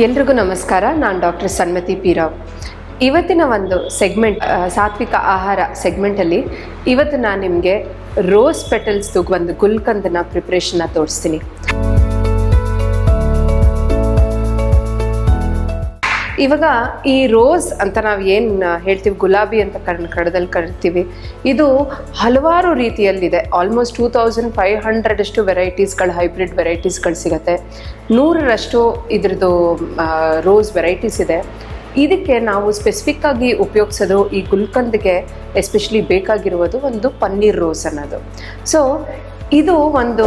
ಎಲ್ರಿಗೂ ನಮಸ್ಕಾರ. ನಾನು ಡಾಕ್ಟರ್ ಸನ್ಮತಿ ಪೀರಾವ್ ಇವತ್ತಿನ ಒಂದು ಸೆಗ್ಮೆಂಟ್ ಸಾತ್ವಿಕ ಆಹಾರ ಸೆಗ್ಮೆಂಟಲ್ಲಿ ಇವತ್ತು ನಾನು ನಿಮಗೆ ರೋಸ್ ಪೆಟಲ್ಸ್ದು ಒಂದು ಗುಲ್ಕಂದನ ಪ್ರಿಪ್ರೇಷನ್ನ ತೋರಿಸ್ತೀನಿ. ಇವಾಗ ಈ ರೋಸ್ ಅಂತ ನಾವು ಏನು ಹೇಳ್ತೀವಿ, ಗುಲಾಬಿ ಅಂತ ಕಣ್ ಕನ್ನಡದಲ್ಲಿ ಕರಿತೀವಿ, ಇದು ಹಲವಾರು ರೀತಿಯಲ್ಲಿದೆ. ಆಲ್ಮೋಸ್ಟ್ ಟೂ ತೌಸಂಡ್ ಫೈವ್ ಹಂಡ್ರೆಡಷ್ಟು ವೆರೈಟೀಸ್ಗಳು ಹೈಬ್ರಿಡ್ ವೆರೈಟೀಸ್ಗಳು ಸಿಗುತ್ತೆ. ನೂರರಷ್ಟು ಇದ್ರದ್ದು ರೋಸ್ ವೆರೈಟೀಸ್ ಇದೆ. ಇದಕ್ಕೆ ನಾವು ಸ್ಪೆಸಿಫಿಕ್ ಆಗಿ ಉಪಯೋಗಿಸೋದು ಈ ಗುಲ್ಕಂದ್ಗೆ ಎಸ್ಪೆಷಲಿ ಬೇಕಾಗಿರುವುದು ಒಂದು ಪನ್ನೀರ್ ರೋಸ್ ಅನ್ನೋದು. ಸೊ ಇದು ಒಂದು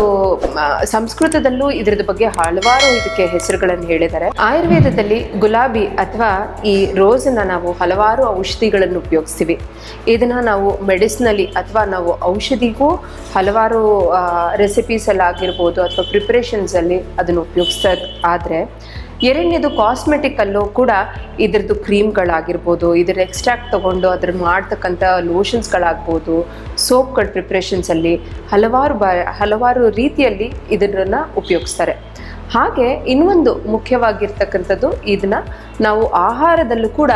ಸಂಸ್ಕೃತದಲ್ಲೂ ಇದ್ರದ ಬಗ್ಗೆ ಹಲವಾರು ಇದಕ್ಕೆ ಹೆಸರುಗಳನ್ನು ಹೇಳಿದ್ದಾರೆ. ಆಯುರ್ವೇದದಲ್ಲಿ ಗುಲಾಬಿ ಅಥವಾ ಈ ರೋಸನ್ನ ನಾವು ಹಲವಾರು ಔಷಧಿಗಳನ್ನು ಉಪಯೋಗಿಸ್ತೀವಿ. ಇದನ್ನ ನಾವು ಮೆಡಿಸಿನಲ್ಲಿ ಅಥವಾ ನಾವು ಔಷಧಿಗೂ ಹಲವಾರು ರೆಸಿಪೀಸ್ ಎಲ್ಲ ಆಗಿರ್ಬೋದು ಅಥವಾ ಪ್ರಿಪ್ರೇಷನ್ಸಲ್ಲಿ ಅದನ್ನು ಉಪಯೋಗಿಸ್ತಾ ಆದರೆ ಎರಡನೇದು ಕಾಸ್ಮೆಟಿಕಲ್ಲೂ ಕೂಡ ಇದ್ರದ್ದು ಕ್ರೀಮ್ಗಳಾಗಿರ್ಬೋದು ಇದ್ರ ಎಕ್ಸ್ಟ್ರಾಕ್ಟ್ ತಗೊಂಡು ಅದ್ರ ಮಾಡ್ತಕ್ಕಂಥ ಲೋಷನ್ಸ್ಗಳಾಗ್ಬೋದು ಸೋಪ್ಗಳ ಪ್ರಿಪ್ರೇಷನ್ಸಲ್ಲಿ ಹಲವಾರು ಬ, ಹಲವಾರು ರೀತಿಯಲ್ಲಿ ಇದನ್ನ ಉಪಯೋಗಿಸ್ತಾರೆ. ಹಾಗೆ ಇನ್ನೊಂದು ಮುಖ್ಯವಾಗಿರ್ತಕ್ಕಂಥದ್ದು ಇದನ್ನ ನಾವು ಆಹಾರದಲ್ಲೂ ಕೂಡ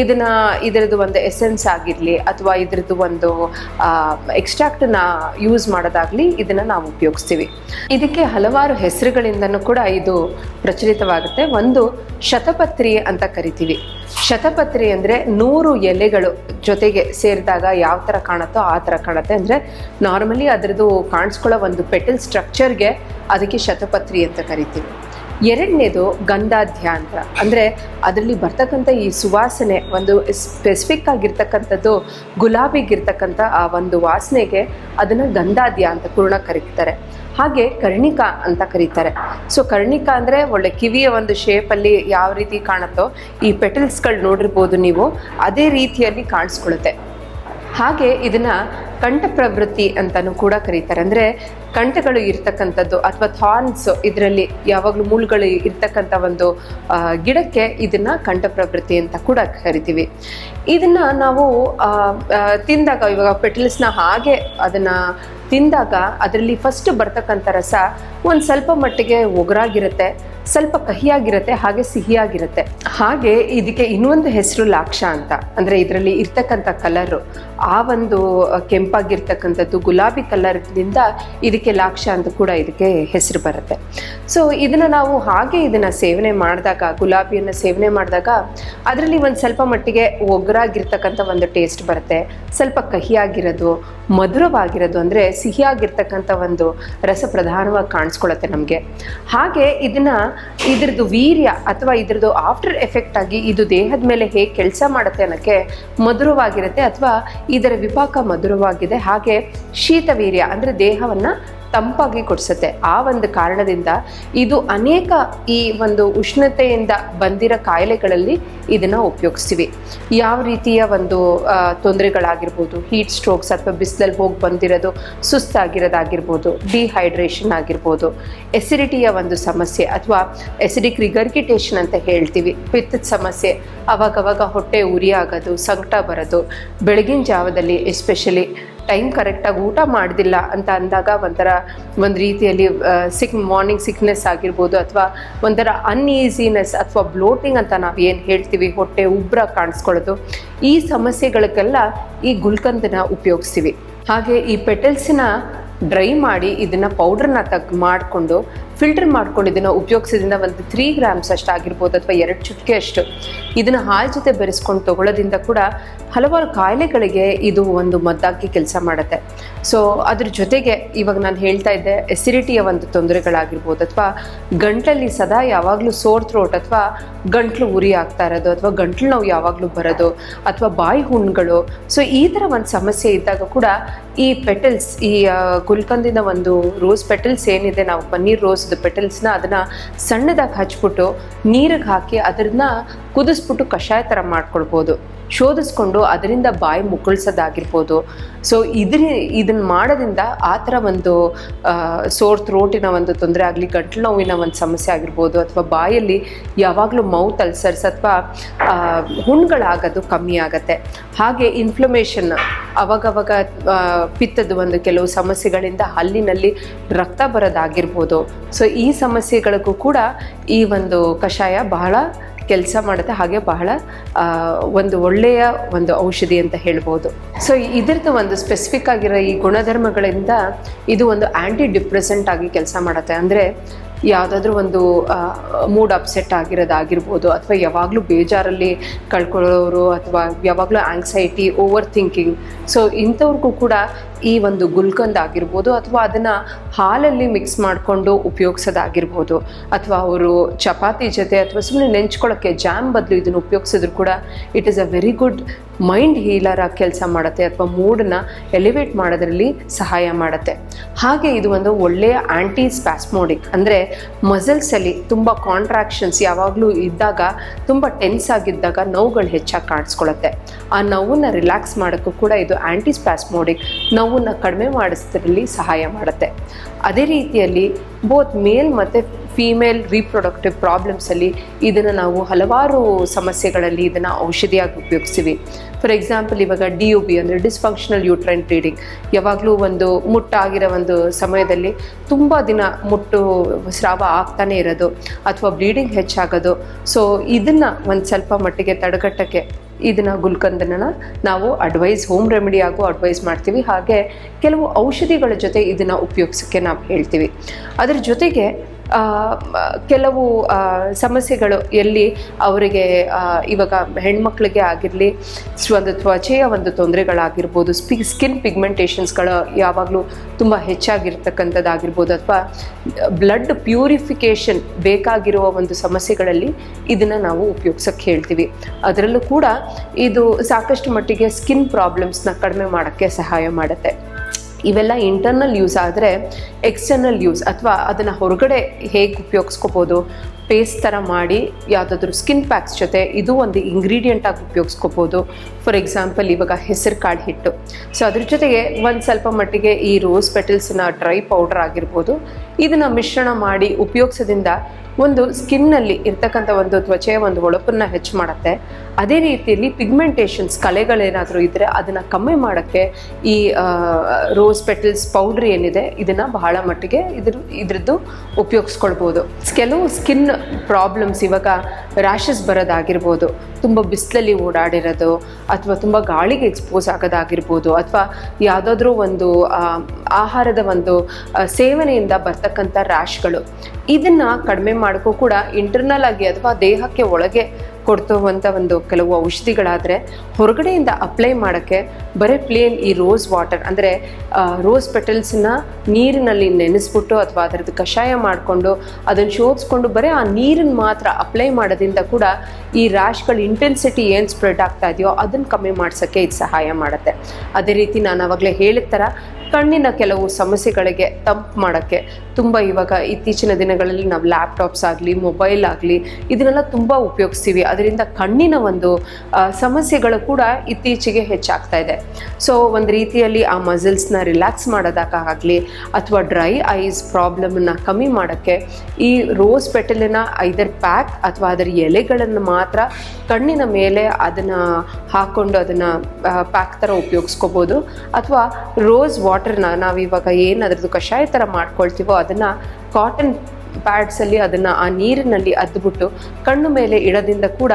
ಇದನ್ನ ಇದರದ್ದು ಒಂದು ಎಸೆನ್ಸ್ ಆಗಿರಲಿ ಅಥವಾ ಇದರದ್ದು ಒಂದು ಎಕ್ಸ್ಟ್ರಾಕ್ಟನ್ನ ಯೂಸ್ ಮಾಡೋದಾಗಲಿ ಇದನ್ನು ನಾವು ಉಪಯೋಗಿಸ್ತೀವಿ. ಇದಕ್ಕೆ ಹಲವಾರು ಹೆಸರುಗಳಿಂದನೂ ಕೂಡ ಇದು ಪ್ರಚಲಿತವಾಗುತ್ತೆ. ಒಂದು ಶತಪತ್ರಿ ಅಂತ ಕರಿತೀವಿ. ಶತಪತ್ರಿ ಅಂದರೆ ನೂರು ಎಲೆಗಳು ಜೊತೆಗೆ ಸೇರಿದಾಗ ಯಾವ ಥರ ಕಾಣುತ್ತೋ ಆ ಥರ ಕಾಣುತ್ತೆ. ಅಂದರೆ ನಾರ್ಮಲಿ ಅದರದ್ದು ಕಾಣಿಸ್ಕೊಳ್ಳೋ ಒಂದು ಪೆಟಲ್ ಸ್ಟ್ರಕ್ಚರ್ಗೆ ಅದಕ್ಕೆ ಶತಪತ್ರಿ ಅಂತ ಕರಿತೀವಿ. ಎರಡನೇದು ಗಂಧಾಧ್ಯ ಅಂತ ಅಂದರೆ ಅದರಲ್ಲಿ ಬರ್ತಕ್ಕಂಥ ಈ ಸುವಾಸನೆ ಒಂದು ಸ್ಪೆಸಿಫಿಕ್ ಆಗಿರ್ತಕ್ಕಂಥದ್ದು, ಗುಲಾಬಿಗಿರ್ತಕ್ಕಂಥ ಆ ಒಂದು ವಾಸನೆಗೆ ಅದನ್ನು ಗಂಧಾದ್ಯ ಅಂತ ಪೂರ್ಣ ಕರೀತಾರೆ. ಹಾಗೆ ಕರ್ಣಿಕಾ ಅಂತ ಕರೀತಾರೆ. ಸೊ ಕರ್ಣಿಕ ಅಂದರೆ ಒಳ್ಳೆ ಕಿವಿಯ ಒಂದು ಶೇಪಲ್ಲಿ ಯಾವ ರೀತಿ ಕಾಣುತ್ತೋ ಈ ಪೆಟಲ್ಸ್ಗಳು ನೋಡಿರ್ಬೋದು ನೀವು, ಅದೇ ರೀತಿಯಲ್ಲಿ ಕಾಣಿಸ್ಕೊಳ್ಳುತ್ತೆ. ಹಾಗೆ ಇದನ್ನ ಕಂಠ ಪ್ರವೃತ್ತಿ ಅಂತಲೂ ಕೂಡ ಕರೀತಾರೆ. ಅಂದರೆ ಕಂಠಗಳು ಇರ್ತಕ್ಕಂಥದ್ದು ಅಥವಾ ಥಾರ್ನ್ಸ್ ಇದರಲ್ಲಿ ಯಾವಾಗಲೂ ಮೂಲಗಳು ಇರ್ತಕ್ಕಂಥ ಒಂದು ಗಿಡಕ್ಕೆ ಇದನ್ನ ಕಂಠ ಪ್ರವೃತ್ತಿ ಅಂತ ಕೂಡ ಕರಿತೀವಿ. ಇದನ್ನ ನಾವು ತಿಂದಾಗ ಇವಾಗ ಪೆಟಲ್ಸ್ನ ಹಾಗೆ ಅದನ್ನ ತಿಂದಾಗ ಅದರಲ್ಲಿ ಫಸ್ಟ್ ಬರ್ತಕ್ಕಂಥ ರಸ ಒಂದು ಸ್ವಲ್ಪ ಮಟ್ಟಿಗೆ ಒಗರಾಗಿರುತ್ತೆ, ಸ್ವಲ್ಪ ಕಹಿಯಾಗಿರುತ್ತೆ, ಹಾಗೆ ಸಿಹಿಯಾಗಿರುತ್ತೆ. ಹಾಗೆ ಇದಕ್ಕೆ ಇನ್ನೊಂದು ಹೆಸರು ಲಾಕ್ಷ ಅಂತ. ಅಂದರೆ ಇದರಲ್ಲಿ ಇರ್ತಕ್ಕಂಥ ಕಲರು ಆ ಒಂದು ಕೆಂಪಾಗಿರ್ತಕ್ಕಂಥದ್ದು ಗುಲಾಬಿ ಕಲರ್ನಿಂದ ಇದಕ್ಕೆ ಲಾಕ್ಷ ಅಂತ ಕೂಡ ಇದಕ್ಕೆ ಹೆಸರು ಬರುತ್ತೆ. ಸೊ ಇದನ್ನು ನಾವು ಹಾಗೆ ಇದನ್ನು ಸೇವನೆ ಮಾಡಿದಾಗ, ಗುಲಾಬಿಯನ್ನು ಸೇವನೆ ಮಾಡಿದಾಗ ಅದರಲ್ಲಿ ಒಂದು ಸ್ವಲ್ಪ ಮಟ್ಟಿಗೆ ಒಗ್ಗರಾಗಿರ್ತಕ್ಕಂಥ ಒಂದು ಟೇಸ್ಟ್ ಬರುತ್ತೆ. ಸ್ವಲ್ಪ ಕಹಿಯಾಗಿರೋದು, ಮಧುರವಾಗಿರೋದು ಅಂದರೆ ಸಿಹಿಯಾಗಿರ್ತಕ್ಕಂಥ ಒಂದು ರಸ ಪ್ರಧಾನವಾಗಿ ಕಾಣಿಸ್ಕೊಳತ್ತೆ ನಮಗೆ. ಹಾಗೆ ಇದನ್ನು ಇದ್ರದ್ದು ವೀರ್ಯ ಅಥವಾ ಇದ್ರದ್ದು ಆಫ್ಟರ್ ಎಫೆಕ್ಟ್ ಆಗಿ ಇದು ದೇಹದ ಮೇಲೆ ಹೇಗೆ ಕೆಲಸ ಮಾಡುತ್ತೆ ಅನ್ನೋಕ್ಕೆ ಮಧುರವಾಗಿರುತ್ತೆ ಅಥವಾ ಇದರ ವಿಪಾಕ ಮಧುರವಾಗಿದೆ ಹಾಗೆ ಶೀತವೀರ್ಯ ಅಂದರೆ ದೇಹವನ್ನು ತಂಪಾಗಿ ಕೊಡಿಸುತ್ತೆ. ಆ ಒಂದು ಕಾರಣದಿಂದ ಇದು ಅನೇಕ ಈ ಒಂದು ಉಷ್ಣತೆಯಿಂದ ಬಂದಿರೋ ಕಾಯಿಲೆಗಳಲ್ಲಿ ಇದನ್ನು ಉಪಯೋಗಿಸ್ತೀವಿ. ಯಾವ ರೀತಿಯ ಒಂದು ತೊಂದರೆಗಳಾಗಿರ್ಬೋದು ಹೀಟ್ ಸ್ಟ್ರೋಕ್ಸ್ ಅಥವಾ ಬಿಸಿಲಲ್ಲಿ ಹೋಗಿ ಬಂದಿರೋದು, ಸುಸ್ತಾಗಿರೋದಾಗಿರ್ಬೋದು ಡಿಹೈಡ್ರೇಷನ್ ಆಗಿರ್ಬೋದು ಎಸಿಡಿಟಿಯ ಒಂದು ಸಮಸ್ಯೆ ಅಥವಾ ಎಸಿಡಿಕ್ ರಿಗರ್ಗಿಟೇಷನ್ ಅಂತ ಹೇಳ್ತೀವಿ. ಪಿತ್ತದ ಸಮಸ್ಯೆ, ಅವಾಗವಾಗ ಹೊಟ್ಟೆ ಉರಿ ಆಗೋದು ಸಂಕಟ ಬರೋದು, ಬೆಳಗಿನ ಜಾವದಲ್ಲಿ ಎಸ್ಪೆಷಲಿ ಟೈಮ್ ಕರೆಕ್ಟಾಗಿ ಊಟ ಮಾಡಿದಿಲ್ಲ ಅಂತ ಅಂದಾಗ ಒಂಥರ ಒಂದು ರೀತಿಯಲ್ಲಿ ಸಿಕ್ ಮಾರ್ನಿಂಗ್ ಸಿಕ್ನೆಸ್ ಆಗಿರ್ಬೋದು ಅಥವಾ ಒಂಥರ ಅನ್ಈಸಿನೆಸ್ ಅಥವಾ ಬ್ಲೋಟಿಂಗ್ ಅಂತ ನಾವು ಏನು ಹೇಳ್ತೀವಿ, ಹೊಟ್ಟೆ ಉಬ್ಬರ ಕಾಣಿಸ್ಕೊಳ್ಳೋದು. ಈ ಸಮಸ್ಯೆಗಳಿಗೆಲ್ಲ ಈ ಗುಲ್ಕಂದನ ಉಪಯೋಗಿಸ್ತೀವಿ. ಹಾಗೆ ಈ ಪೆಟಲ್ಸಿನ ಡ್ರೈ ಮಾಡಿ ಇದನ್ನು ಪೌಡ್ರನ್ನ ತಗ್ ಮಾಡಿಕೊಂಡು ಫಿಲ್ಟರ್ ಮಾಡ್ಕೊಂಡು ಇದನ್ನು ಉಪಯೋಗಿಸೋದ್ರಿಂದ ಒಂದು ತ್ರೀ ಗ್ರಾಮ್ಸ್ ಅಷ್ಟು ಆಗಿರ್ಬೋದು ಅಥವಾ ಎರಡು ಚುಟ್ಕೆ ಅಷ್ಟು. ಇದನ್ನು ಹಾಲು ಜೊತೆ ಬೆರೆಸ್ಕೊಂಡು ತಗೊಳ್ಳೋದ್ರಿಂದ ಕೂಡ ಹಲವಾರು ಕಾಯಿಲೆಗಳಿಗೆ ಇದು ಒಂದು ಮದ್ದಾಗಿ ಕೆಲಸ ಮಾಡುತ್ತೆ. ಸೊ ಅದ್ರ ಜೊತೆಗೆ ಇವಾಗ ನಾನು ಹೇಳ್ತಾ ಇದ್ದೆ ಎಸಿಡಿಟಿಯ ಒಂದು ತೊಂದರೆಗಳಾಗಿರ್ಬೋದು ಅಥವಾ ಗಂಟಲಲ್ಲಿ ಸದಾ ಯಾವಾಗಲೂ ಸೋರ್ ಥ್ರೋಟ್ ಅಥವಾ ಗಂಟ್ಲು ಉರಿ ಆಗ್ತಾ ಇರೋದು ಅಥವಾ ಗಂಟ್ಲು ನೋವು ಯಾವಾಗಲೂ ಬರೋದು ಅಥವಾ ಬಾಯಿ ಹುಣ್ಣುಗಳು ಸೊ ಈ ಥರ ಒಂದು ಸಮಸ್ಯೆ ಇದ್ದಾಗ ಕೂಡ ಈ ಪೆಟಲ್ಸ್, ಈ ಗುಲ್ಕಂದಿನ ಒಂದು ರೋಸ್ ಪೆಟಲ್ಸ್ ಏನಿದೆ, ನಾವು ಪನ್ನೀರ್ ರೋಸ್ದು ಪೆಟಲ್ಸ್ನ ಅದನ್ನು ಸಣ್ಣದಾಗಿ ಹಚ್ಬಿಟ್ಟು ನೀರಿಗೆ ಹಾಕಿ ಅದನ್ನ ಕುದಿಸ್ಬಿಟ್ಟು ಕಷಾಯ ಥರ ಮಾಡ್ಕೊಳ್ಬೋದು. ಶೋಧಿಸ್ಕೊಂಡು ಅದರಿಂದ ಬಾಯಿ ಮುಕ್ಕಳಿಸೋದಾಗಿರ್ಬೋದು ಸೊ ಇದ್ರ ಇದನ್ನು ಮಾಡೋದ್ರಿಂದ ಆ ಥರ ಒಂದು ಸೋರ್ ಥ್ರೋಟಿನ ಒಂದು ತೊಂದರೆ ಆಗಲಿ, ಗಂಟಲು ನೋವಿನ ಒಂದು ಸಮಸ್ಯೆ ಆಗಿರ್ಬೋದು, ಅಥವಾ ಬಾಯಲ್ಲಿ ಯಾವಾಗಲೂ ಮೌತ್ ಅಲ್ಸರ್ಸ್ ಅಥವಾ ಹುಣ್ಗಳಾಗೋದು ಕಮ್ಮಿ ಆಗುತ್ತೆ. ಹಾಗೆ ಇನ್ಫ್ಲಮೇಷನ್ ಅವಾಗವಾಗ ಪಿತ್ತದ ಒಂದು ಕೆಲವು ಸಮಸ್ಯೆಗಳಿಂದ ಹಲ್ಲಿನಲ್ಲಿ ರಕ್ತ ಬರೋದಾಗಿರ್ಬೋದು. ಸೊ ಈ ಸಮಸ್ಯೆಗಳಿಗೂ ಕೂಡ ಈ ಒಂದು ಕಷಾಯ ಬಹಳ ಕೆಲಸ ಮಾಡುತ್ತೆ. ಹಾಗೆ ಬಹಳ ಒಂದು ಒಳ್ಳೆಯ ಒಂದು ಔಷಧಿ ಅಂತ ಹೇಳ್ಬೋದು. ಸೊ ಇದರದ್ದು ಒಂದು ಸ್ಪೆಸಿಫಿಕ್ ಆಗಿರೋ ಈ ಗುಣಧರ್ಮಗಳಿಂದ ಇದು ಒಂದು ಆ್ಯಂಟಿ ಡಿಪ್ರೆಸೆಂಟ್ ಆಗಿ ಕೆಲಸ ಮಾಡುತ್ತೆ. ಅಂದರೆ ಯಾವುದಾದ್ರೂ ಒಂದು ಮೂಡ್ ಅಪ್ಸೆಟ್ ಆಗಿರೋದಾಗಿರ್ಬೋದು, ಅಥವಾ ಯಾವಾಗಲೂ ಬೇಜಾರಲ್ಲಿ ಕಳ್ಕೊಳ್ಳೋರು, ಅಥವಾ ಯಾವಾಗಲೂ ಆಂಗ್ಸೈಟಿ ಓವರ್ ಥಿಂಕಿಂಗ್ ಸೊ ಇಂಥವ್ರಿಗೂ ಕೂಡ ಈ ಒಂದು ಗುಲ್ಕಂದ್ ಆಗಿರ್ಬೋದು ಅಥವಾ ಅದನ್ನು ಹಾಲಲ್ಲಿ ಮಿಕ್ಸ್ ಮಾಡಿಕೊಂಡು ಉಪಯೋಗಿಸೋದಾಗಿರ್ಬೋದು. ಅಥವಾ ಅವರು ಚಪಾತಿ ಜೊತೆ ಅಥವಾ ಸುಮ್ಮನೆ ನೆಂಚ್ಕೊಳ್ಳೋಕ್ಕೆ ಜಾಮ್ ಬದಲು ಇದನ್ನು ಉಪಯೋಗಿಸಿದ್ರು ಕೂಡ it is a very good mind healer ಆಗಿ ಕೆಲಸ ಮಾಡುತ್ತೆ ಅಥವಾ ಮೂಡನ್ನ ಎಲಿವೇಟ್ ಮಾಡೋದ್ರಲ್ಲಿ ಸಹಾಯ ಮಾಡುತ್ತೆ. ಹಾಗೆ ಇದು ಒಂದು ಒಳ್ಳೆಯ ಆ್ಯಂಟಿ ಸ್ಪ್ಯಾಸ್ಮೋಡಿಕ್ ಅಂದರೆ ಮಸಲ್ಸಲ್ಲಿ ತುಂಬ ಕಾಂಟ್ರಾಕ್ಷನ್ಸ್ ಯಾವಾಗಲೂ ಇದ್ದಾಗ ತುಂಬ ಟೆನ್ಸ್ ಆಗಿದ್ದಾಗ ನೋವುಗಳು ಹೆಚ್ಚಾಗಿ ಕಾಣಿಸ್ಕೊಳ್ಳುತ್ತೆ ಆ ನೋವನ್ನು ರಿಲ್ಯಾಕ್ಸ್ ಮಾಡೋಕ್ಕೂ ಕೂಡ ಇದು ಆ್ಯಂಟಿ ಸ್ಪ್ಯಾಸ್ಮೋಡಿಕ್ ನೋವನ್ನು ಕಡಿಮೆ ಮಾಡಿಸೋದ್ರಲ್ಲಿ ಸಹಾಯ ಮಾಡುತ್ತೆ. ಅದೇ ರೀತಿಯಲ್ಲಿ ಬೋತ್ ಮೇಲ್ ಮತ್ತು ಫೀಮೇಲ್ ರೀಪ್ರೊಡಕ್ಟಿವ್ ಪ್ರಾಬ್ಲಮ್ಸಲ್ಲಿ ಇದನ್ನು ನಾವು ಹಲವಾರು ಸಮಸ್ಯೆಗಳಲ್ಲಿ ಇದನ್ನು ಔಷಧಿಯಾಗಿ ಉಪಯೋಗಿಸ್ತೀವಿ. ಫಾರ್ ಎಕ್ಸಾಂಪಲ್ ಇವಾಗ ಡಿ ಯು ಬಿ ಅಂದರೆ ಡಿಸ್ಫಂಕ್ಷನಲ್ ಯೂಟ್ರೈನ್ ಬ್ಲೀಡಿಂಗ್ ಯಾವಾಗಲೂ ಒಂದು ಮುಟ್ಟಾಗಿರೋ ಒಂದು ಸಮಯದಲ್ಲಿ ತುಂಬ ದಿನ ಮುಟ್ಟು ಸ್ರಾವ ಆಗ್ತಾನೆ ಇರೋದು ಅಥವಾ ಬ್ಲೀಡಿಂಗ್ ಹೆಚ್ಚಾಗೋದು. ಸೊ ಇದನ್ನು ಒಂದು ಸ್ವಲ್ಪ ಮಟ್ಟಿಗೆ ತಡೆಗಟ್ಟಕ್ಕೆ ಇದನ್ನು ಗುಲ್ಕಂದನ ನಾವು ಅಡ್ವೈಸ್ ಹೋಮ್ ರೆಮಿಡಿ ಆಗು ಅಡ್ವೈಸ್ ಮಾಡ್ತೀವಿ. ಹಾಗೆ ಕೆಲವು ಔಷಧಿಗಳ ಜೊತೆ ಇದನ್ನು ಉಪಯೋಗಿಸೋಕ್ಕೆ ನಾವು ಹೇಳ್ತೀವಿ. ಅದರ ಜೊತೆಗೆ ಕೆಲವು ಸಮಸ್ಯೆಗಳು ಎಲ್ಲಿ ಅವರಿಗೆ ಇವಾಗ ಹೆಣ್ಮಕ್ಳಿಗೆ ಆಗಿರಲಿ ಒಂದು ತ್ವಚೆಯ ಒಂದು ತೊಂದರೆಗಳಾಗಿರ್ಬೋದು, ಸ್ಪಿ ಸ್ಕಿನ್ ಪಿಗ್ಮೆಂಟೇಷನ್ಸ್ಗಳು ಯಾವಾಗಲೂ ತುಂಬ ಹೆಚ್ಚಾಗಿರ್ತಕ್ಕಂಥದ್ದಾಗಿರ್ಬೋದು ಅಥವಾ ಬ್ಲಡ್ ಪ್ಯೂರಿಫಿಕೇಷನ್ ಬೇಕಾಗಿರುವ ಒಂದು ಸಮಸ್ಯೆಗಳಲ್ಲಿ ಇದನ್ನು ನಾವು ಉಪಯೋಗಿಸೋಕ್ಕೆ ಹೇಳ್ತೀವಿ. ಅದರಲ್ಲೂ ಕೂಡ ಇದು ಸಾಕಷ್ಟು ಮಟ್ಟಿಗೆ ಸ್ಕಿನ್ ಪ್ರಾಬ್ಲಮ್ಸ್ನ ಕಡಿಮೆ ಮಾಡೋಕ್ಕೆ ಸಹಾಯ ಮಾಡುತ್ತೆ. ಇವೆಲ್ಲ ಇಂಟರ್ನಲ್ ಯೂಸ್ ಆದರೆ ಎಕ್ಸ್ಟರ್ನಲ್ ಯೂಸ್ ಅಥವಾ ಅದನ್ನು ಹೊರಗಡೆ ಹೇಗೆ ಉಪಯೋಗಿಸ್ಕೋಬೋದು ಪೇಸ್ಟ್ ಥರ ಮಾಡಿ ಯಾವುದಾದ್ರೂ ಸ್ಕಿನ್ ಪ್ಯಾಕ್ಸ್ ಜೊತೆ ಇದು ಒಂದು ಇಂಗ್ರೀಡಿಯೆಂಟಾಗಿ ಉಪಯೋಗಿಸ್ಕೋಬೋದು. ಫಾರ್ ಎಕ್ಸಾಂಪಲ್ ಇವಾಗ ಹೆಸರು ಕಾಳು ಹಿಟ್ಟು. ಸೊ ಅದ್ರ ಜೊತೆಗೆ ಒಂದು ಸ್ವಲ್ಪ ಮಟ್ಟಿಗೆ ಈ ರೋಸ್ ಪೆಟಲ್ಸ್ನ ಡ್ರೈ ಪೌಡರ್ ಆಗಿರ್ಬೋದು. ಇದನ್ನು ಮಿಶ್ರಣ ಮಾಡಿ ಉಪಯೋಗಿಸೋದ್ರಿಂದ ಒಂದು ಸ್ಕಿನ್ನಲ್ಲಿ ಇರ್ತಕ್ಕಂಥ ಒಂದು ತ್ವಚೆಯ ಒಂದು ಹೊಳಪನ್ನು ಹೆಚ್ಚು ಮಾಡುತ್ತೆ. ಅದೇ ರೀತಿಯಲ್ಲಿ ಪಿಗ್ಮೆಂಟೇಷನ್ಸ್ ಕಲೆಗಳೇನಾದರೂ ಇದ್ದರೆ ಅದನ್ನು ಕಮ್ಮಿ ಮಾಡೋಕ್ಕೆ ಈ ರೋಸ್ ಪೆಟಲ್ಸ್ ಪೌಡ್ರ್ ಏನಿದೆ, ಇದನ್ನು ಬಹಳ ಮಟ್ಟಿಗೆ ಇದ್ರ, ಇದ್ರದ್ದು ಉಪಯೋಗಿಸ್ಕೊಳ್ಬೋದು. ಕೆಲವು ಸ್ಕಿನ್ ಪ್ರಾಬ್ಲಮ್ಸ್ ಇವಾಗ ರ್ಯಾಷಸ್ ಬರೋದಾಗಿರ್ಬೋದು. ತುಂಬ ಬಿಸಿಲಲ್ಲಿ ಓಡಾಡಿರೋದು, ಅಥವಾ ತುಂಬ ಗಾಳಿಗೆ ಎಕ್ಸ್ಪೋಸ್ ಆಗೋದಾಗಿರ್ಬೋದು, ಅಥವಾ ಯಾವುದಾದ್ರೂ ಒಂದು ಆಹಾರದ ಒಂದು ಸೇವನೆಯಿಂದ ಸೇವನೆಯಿಂದ ಬರ್ತಕ್ಕಂಥ ರ್ಯಾಶ್ಗಳು ಇದನ್ನ ಕಡಿಮೆ ಮಾಡೋಕ್ಕೂ ಕೂಡ ಇಂಟರ್ನಲ್ ಆಗಿ ಅಥವಾ ದೇಹಕ್ಕೆ ಒಳಗೆ ಕೊಡ್ತುವಂಥ ಒಂದು ಕೆಲವು ಔಷಧಿಗಳಾದರೆ, ಹೊರಗಡೆಯಿಂದ ಅಪ್ಲೈ ಮಾಡೋಕ್ಕೆ ಬರೀ ಪ್ಲೇನ್ ಈ ರೋಸ್ ವಾಟರ್ ಅಂದರೆ ರೋಸ್ ಪೆಟಲ್ಸನ್ನ ನೀರಿನಲ್ಲಿ ನೆನೆಸ್ಬಿಟ್ಟು ಅಥವಾ ಅದರದ್ದು ಕಷಾಯ ಮಾಡಿಕೊಂಡು ಅದನ್ನು ಶೋಧಿಸ್ಕೊಂಡು ಬರೀ ಆ ನೀರನ್ನು ಮಾತ್ರ ಅಪ್ಲೈ ಮಾಡೋದ್ರಿಂದ ಕೂಡ ಈ ರ್ಯಾಶ್ಗಳ ಇಂಟೆನ್ಸಿಟಿ ಏನು ಸ್ಪ್ರೆಡ್ ಆಗ್ತಾ ಇದೆಯೋ ಅದನ್ನು ಕಮ್ಮಿ ಮಾಡ್ಸೋಕ್ಕೆ ಇದು ಸಹಾಯ ಮಾಡುತ್ತೆ. ಅದೇ ರೀತಿ ನಾನು ಆವಾಗಲೇ ಹೇಳಿದ ಥರ ಕಣ್ಣಿನ ಕೆಲವು ಸಮಸ್ಯೆಗಳಿಗೆ ತಂಪು ಮಾಡೋಕ್ಕೆ ತುಂಬ ಇವಾಗ ಇತ್ತೀಚಿನ ದಿನಗಳಲ್ಲಿ ನಾವು ಲ್ಯಾಪ್ಟಾಪ್ಸ್ ಆಗಲಿ ಮೊಬೈಲ್ ಆಗಲಿ ಇದನ್ನೆಲ್ಲ ತುಂಬ ಉಪಯೋಗಿಸ್ತೀವಿ. ಅದರಿಂದ ಕಣ್ಣಿನ ಒಂದು ಸಮಸ್ಯೆಗಳು ಕೂಡ ಇತ್ತೀಚೆಗೆ ಹೆಚ್ಚಾಗ್ತಾ ಇದೆ. ಸೊ ಒಂದು ರೀತಿಯಲ್ಲಿ ಆ ಮಸಲ್ಸ್ನ ರಿಲ್ಯಾಕ್ಸ್ ಮಾಡೋದಕ್ಕಾಗಲಿ ಅಥವಾ ಡ್ರೈ ಐಸ್ ಪ್ರಾಬ್ಲಮನ್ನು ಕಮ್ಮಿ ಮಾಡೋಕ್ಕೆ ಈ ರೋಸ್ ಪೆಟಲಿನ ಐದರ್ ಪ್ಯಾಕ್ ಅಥವಾ ಅದರ ಎಲೆಗಳನ್ನು ಮಾತ್ರ ಕಣ್ಣಿನ ಮೇಲೆ ಅದನ್ನು ಹಾಕ್ಕೊಂಡು ಅದನ್ನು ಪ್ಯಾಕ್ ಥರ ಉಪಯೋಗಿಸ್ಕೋಬೋದು. ಅಥವಾ ರೋಸ್ ವಾಟರ್ನ ನಾವು ಇವಾಗ ಏನು ಅದ್ರದ್ದು ಕಷಾಯ ಥರ ಮಾಡ್ಕೊಳ್ತೀವೋ ಅದನ್ನು ಕಾಟನ್ ಪ್ಯಾಡ್ಸಲ್ಲಿ ಅದನ್ನು ಆ ನೀರಿನಲ್ಲಿ ಅದ್ಬಿಟ್ಟು ಕಣ್ಣು ಮೇಲೆ ಇಡೋದ್ರಿಂದ ಕೂಡ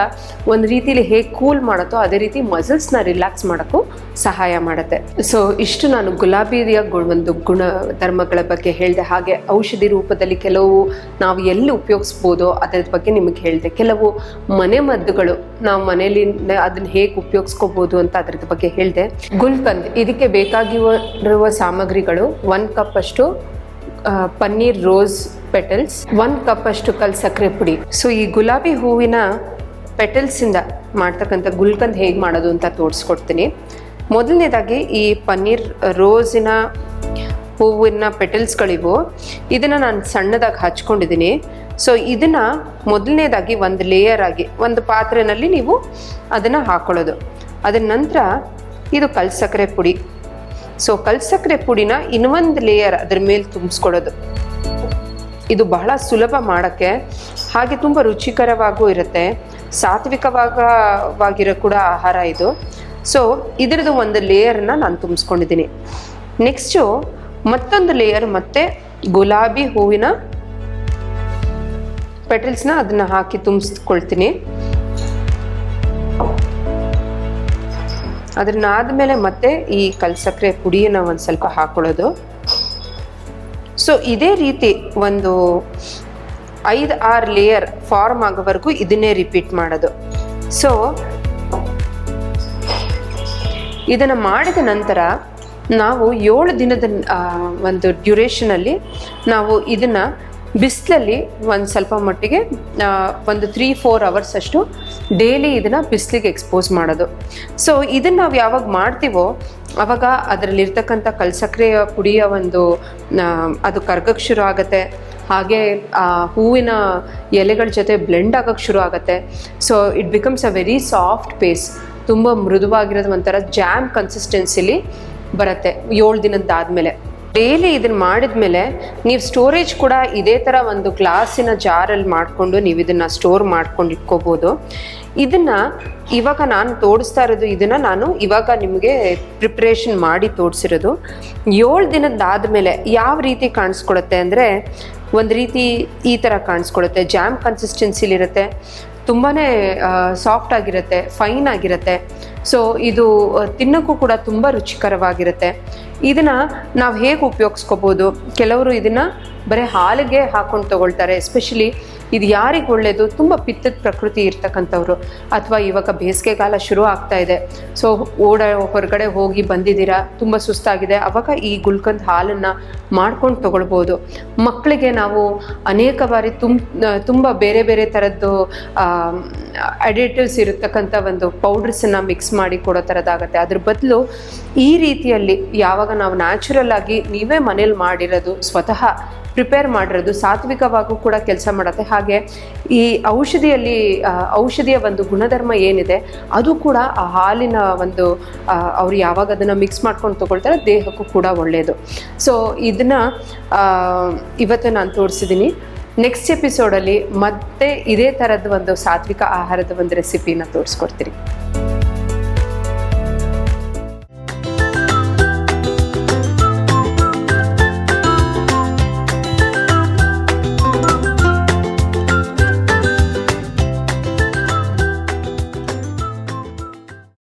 ಒಂದು ರೀತಿಲಿ ಹೇಗೆ ಕೂಲ್ ಮಾಡುತ್ತೋ ಅದೇ ರೀತಿ ಮಸಲ್ಸ್ನ ರಿಲ್ಯಾಕ್ಸ್ ಮಾಡೋಕ್ಕೂ ಸಹಾಯ ಮಾಡುತ್ತೆ. ಸೊ ಇಷ್ಟು ನಾನು ಗುಲಾಬಿಯ ಒಂದು ಗುಣ ಧರ್ಮಗಳ ಬಗ್ಗೆ ಹೇಳಿದೆ. ಹಾಗೆ ಔಷಧಿ ರೂಪದಲ್ಲಿ ಕೆಲವು ನಾವು ಎಲ್ಲಿ ಉಪಯೋಗಿಸ್ಬೋದೋ ಅದರ ಬಗ್ಗೆ ನಿಮಗೆ ಹೇಳಿದೆ. ಕೆಲವು ಮನೆ ಮದ್ದುಗಳು, ನಾವು ಮನೆಯಲ್ಲಿ ಅದನ್ನ ಹೇಗೆ ಉಪಯೋಗಿಸ್ಕೋಬಹುದು ಅಂತ ಅದರ ಬಗ್ಗೆ ಹೇಳಿದೆ. ಗುಲ್ಕಂದ್, ಇದಕ್ಕೆ ಬೇಕಾಗಿರುವ ಸಾಮಗ್ರಿಗಳು, ಒಂದು ಕಪ್ ಅಷ್ಟು ಪನ್ನೀರ್ ರೋಸ್ ಪೆಟಲ್ಸ್, ಒಂದು ಕಪ್ ಅಷ್ಟು ಕಲ್ ಸಕ್ಕರೆ ಪುಡಿ. ಸೊ ಈ ಗುಲಾಬಿ ಹೂವಿನ ಪೆಟಲ್ಸಿಂದ ಮಾಡ್ತಕ್ಕಂಥ ಗುಲ್ಕಂದ್ ಹೇಗೆ ಮಾಡೋದು ಅಂತ ತೋರಿಸ್ಕೊಡ್ತೀನಿ. ಮೊದಲನೇದಾಗಿ ಈ ಪನ್ನೀರ್ ರೋಸಿನ ಹೂವಿನ ಪೆಟಲ್ಸ್ಗಳಿವು. ಇದನ್ನು ನಾನು ಸಣ್ಣದಾಗಿ ಹಚ್ಕೊಂಡಿದ್ದೀನಿ ಸೊ ಇದನ್ನು ಮೊದಲನೇದಾಗಿ ಒಂದು ಲೇಯರ್ ಆಗಿ, ಒಂದು ಪಾತ್ರೆನಲ್ಲಿ ನೀವು ಅದನ್ನು ಹಾಕೊಳ್ಳೋದು. ಅದರ ನಂತರ ಇದು ಕಲ್ಸಕ್ಕರೆ ಪುಡಿ. ಸೊ ಕಲ್ಸಕ್ಕರೆ ಪುಡಿನ ಇನ್ನೊಂದು ಲೇಯರ್ ಅದ್ರ ಮೇಲೆ ತುಂಬಿಸ್ಕೊಡೋದು. ಇದು ಬಹಳ ಸುಲಭ ಮಾಡೋಕ್ಕೆ, ಹಾಗೆ ತುಂಬ ರುಚಿಕರವಾಗೂ ಇರುತ್ತೆ. ಸಾತ್ವಿಕವಾಗವಾಗಿರೋ ಕೂಡ ಆಹಾರ ಇದು. ಸೊ ಇದರದ್ದು ಒಂದು ಲೇಯರ್ನ ನಾನು ತುಂಬಿಸ್ಕೊಂಡಿದ್ದೀನಿ. ನೆಕ್ಸ್ಟು ಮತ್ತೊಂದು ಲೇಯರ್ ಮತ್ತೆ ಗುಲಾಬಿ ಹೂವಿನ ಪೆಟಲ್ಸ್ನ ಅದನ್ನು ಹಾಕಿ ತುಂಬಿಸ್ಕೊಳ್ತೀನಿ. ಅದನ್ನಾದ್ಮೇಲೆ ಮತ್ತೆ ಈ ಕಲ್ಸಕ್ಕರೆ ಪುಡಿಯನ್ನು ಒಂದು ಸ್ವಲ್ಪ ಹಾಕೊಳ್ಳೋದು. ಸೊ ಇದೇ ರೀತಿ ಒಂದು ಐದು, ಆರು ಲೇಯರ್ ಫಾರ್ಮ್ ಆಗೋವರೆಗೂ ಇದನ್ನೇ ರಿಪೀಟ್ ಮಾಡೋದು. ಸೊ ಇದನ್ನು ಮಾಡಿದ ನಂತರ ನಾವು ಏಳು ದಿನದ ಒಂದು ಡ್ಯೂರೇಷನಲ್ಲಿ ನಾವು ಇದನ್ನು ಬಿಸಿಲಲ್ಲಿ ಒಂದು ಸ್ವಲ್ಪ ಮಟ್ಟಿಗೆ ಒಂದು ತ್ರೀ ಫೋರ್ ಅವರ್ಸ್ ಅಷ್ಟು ಡೈಲಿ ಇದನ್ನು ಬಿಸಿಲಿಗೆ ಎಕ್ಸ್ಪೋಸ್ ಮಾಡೋದು. ಸೊ ಇದನ್ನು ನಾವು ಯಾವಾಗ ಮಾಡ್ತೀವೋ, ಅವಾಗ ಅದರಲ್ಲಿರ್ತಕ್ಕಂಥ ಕಲ್ಸಕ್ರೆಯ ಪುಡಿಯ ಒಂದು ಅದು ಕರ್ಗಕ್ಕೆ ಶುರು ಆಗುತ್ತೆ. ಹಾಗೆ, ಆ, ಹೂವಿನ ಎಲೆಗಳ ಜೊತೆ ಬ್ಲೆಂಡ್ ಆಗೋಕ್ಕೆ ಶುರು ಆಗುತ್ತೆ. So it becomes a very soft paste ತುಂಬ ಮೃದುವಾಗಿರೋದು ಒಂಥರ ಜಾಮ್ ಕನ್ಸಿಸ್ಟೆನ್ಸಿಲಿ ಬರುತ್ತೆ. ಏಳು ದಿನದ್ದಾದಮೇಲೆ ಡೈಲಿ ಇದನ್ನು ಮಾಡಿದ್ಮೇಲೆ ನೀವು ಸ್ಟೋರೇಜ್ ಕೂಡ ಇದೇ ಥರ ಒಂದು ಗ್ಲಾಸಿನ ಜಾರಲ್ಲಿ ಮಾಡಿಕೊಂಡು ನೀವು ಇದನ್ನು ಸ್ಟೋರ್ ಮಾಡ್ಕೊಂಡು ಇಟ್ಕೋಬೋದು ಇದನ್ನು ಇವಾಗ ನಾನು ತೋಡಿಸ್ತಾ ಇರೋದು ಇದನ್ನು ನಾನು ಇವಾಗ ನಿಮಗೆ ಪ್ರಿಪ್ರೇಷನ್ ಮಾಡಿ ತೋರಿಸಿರೋದು ಏಳು ದಿನದ್ದಾದಮೇಲೆ ಯಾವ ರೀತಿ ಕಾಣಿಸ್ಕೊಳುತ್ತೆ ಅಂದರೆ ಒಂದು ರೀತಿ ಈ ಥರ ಕಾಣಿಸ್ಕೊಳುತ್ತೆ. ಜಾಮ್ ಕನ್ಸಿಸ್ಟೆನ್ಸಿಲಿರುತ್ತೆ ತುಂಬಾ ಸಾಫ್ಟ್ ಆಗಿರುತ್ತೆ ಫೈನ್ ಆಗಿರುತ್ತೆ. ಸೊ ಇದು ತಿನ್ನೋಕ್ಕೂ ಕೂಡ ತುಂಬ ರುಚಿಕರವಾಗಿರುತ್ತೆ. ಇದನ್ನು ನಾವು ಹೇಗೆ ಉಪಯೋಗಿಸ್ಕೋಬೋದು? ಕೆಲವರು ಇದನ್ನು ಬರೀ ಹಾಲಿಗೆ ಹಾಕೊಂಡು ತಗೊಳ್ತಾರೆ. ಎಸ್ಪೆಷಲಿ ಇದು ಯಾರಿಗೆ ಒಳ್ಳೆಯದು ತುಂಬ ಪಿತ್ತದ ಪ್ರಕೃತಿ ಇರ್ತಕ್ಕಂಥವ್ರು. ಅಥವಾ ಇವಾಗ ಬೇಸಿಗೆಗಾಲ ಶುರು ಆಗ್ತಾ ಇದೆ. ಸೊ, ಓಡ ಹೊರಗಡೆ ಹೋಗಿ ಬಂದಿದ್ದೀರಾ? ತುಂಬ ಸುಸ್ತಾಗಿದೆ. ಅವಾಗ ಈ ಗುಲ್ಕಂದ್ ಹಾಲನ್ನು ಮಾಡ್ಕೊಂಡು ತಗೊಳ್ಬೋದು. ಮಕ್ಕಳಿಗೆ ನಾವು ಅನೇಕ ಬಾರಿ ತುಂಬ ತುಂಬ ಬೇರೆ ಬೇರೆ ಥರದ್ದು ಅಡಿಟಿವ್ಸ್ ಇರತಕ್ಕಂಥ ಒಂದು ಪೌಡ್ರಸನ್ನು ಮಿಕ್ಸ್ ಮಾಡಿ ಕೊಡೋ ಥರದ್ದಾಗತ್ತೆ ಅದ್ರ ಬದಲು ಈ ರೀತಿಯಲ್ಲಿ ಯಾವಾಗ ನಾವು ನ್ಯಾಚುರಲ್ ಆಗಿ ನೀವೇ ಮನೇಲಿ ಮಾಡಿರೋದು ಸ್ವತಃ ಪ್ರಿಪೇರ್ ಮಾಡಿರೋದು ಸಾತ್ವಿಕವಾಗೂ ಕೂಡ ಕೆಲಸ ಮಾಡುತ್ತೆ. ಹಾಗೆ ಈ ಔಷಧಿಯಲ್ಲಿ ಔಷಧಿಯ ಒಂದು ಗುಣಧರ್ಮ ಏನಿದೆ, ಅದು ಕೂಡ ಆ ಹಾಲಿನ ಒಂದು ಅವ್ರು ಯಾವಾಗ ಅದನ್ನು ಮಿಕ್ಸ್ ಮಾಡ್ಕೊಂಡು ತೊಗೊಳ್ತಾರೆ, ದೇಹಕ್ಕೂ ಕೂಡ ಒಳ್ಳೆಯದು ಸೊ ಇದನ್ನು ಇವತ್ತು ನಾನು ತೋರಿಸಿದ್ದೀನಿ ನೆಕ್ಸ್ಟ್ ಎಪಿಸೋಡಲ್ಲಿ ಮತ್ತೆ ಇದೇ ಥರದ ಒಂದು ಸಾತ್ವಿಕ ಆಹಾರದ ಒಂದು ರೆಸಿಪಿನ ತೋರಿಸ್ಕೊಡ್ತೀನಿ.